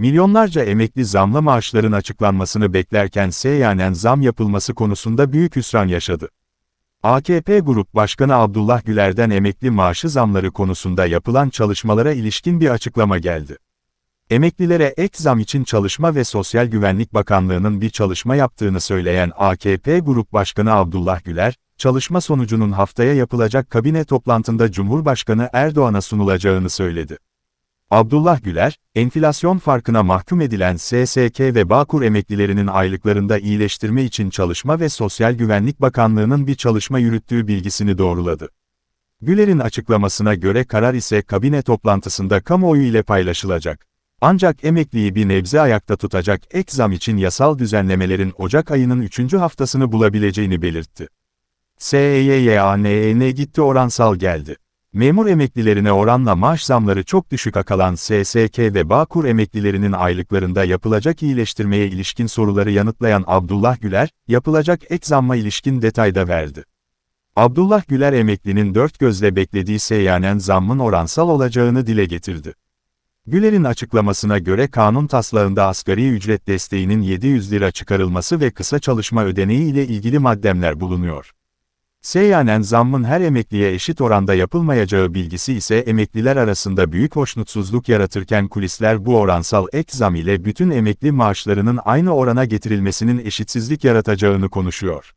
Milyonlarca emekli zamlı maaşların açıklanmasını beklerken seyyanen zam yapılması konusunda büyük hüsran yaşadı. AKP Grup Başkanı Abdullah Güler'den emekli maaşı zamları konusunda yapılan çalışmalara ilişkin bir açıklama geldi. Emeklilere ek zam için Çalışma ve Sosyal Güvenlik Bakanlığı'nın bir çalışma yaptığını söyleyen AKP Grup Başkanı Abdullah Güler, çalışma sonucunun haftaya yapılacak kabine toplantında Cumhurbaşkanı Erdoğan'a sunulacağını söyledi. Abdullah Güler, enflasyon farkına mahkum edilen SSK ve Bağkur emeklilerinin aylıklarında iyileştirme için Çalışma ve Sosyal Güvenlik Bakanlığı'nın bir çalışma yürüttüğü bilgisini doğruladı. Güler'in açıklamasına göre karar ise kabine toplantısında kamuoyu ile paylaşılacak. Ancak emekliyi bir nebze ayakta tutacak ek zam için yasal düzenlemelerin Ocak ayının 3. haftasını bulabileceğini belirtti. SEYYANEN gitti oransal geldi. Memur emeklilerine oranla maaş zamları çok düşük kalan SSK ve Bağkur emeklilerinin aylıklarında yapılacak iyileştirmeye ilişkin soruları yanıtlayan Abdullah Güler, yapılacak ek zamma ilişkin detayda verdi. Abdullah Güler emeklinin dört gözle beklediği seyyanen zammın oransal olacağını dile getirdi. Güler'in açıklamasına göre kanun taslağında asgari ücret desteğinin 700 lira çıkarılması ve kısa çalışma ödeneği ile ilgili maddemler bulunuyor. Seyyanen zammın her emekliye eşit oranda yapılmayacağı bilgisi ise emekliler arasında büyük hoşnutsuzluk yaratırken kulisler bu oransal ek zam ile bütün emekli maaşlarının aynı orana getirilmesinin eşitsizlik yaratacağını konuşuyor.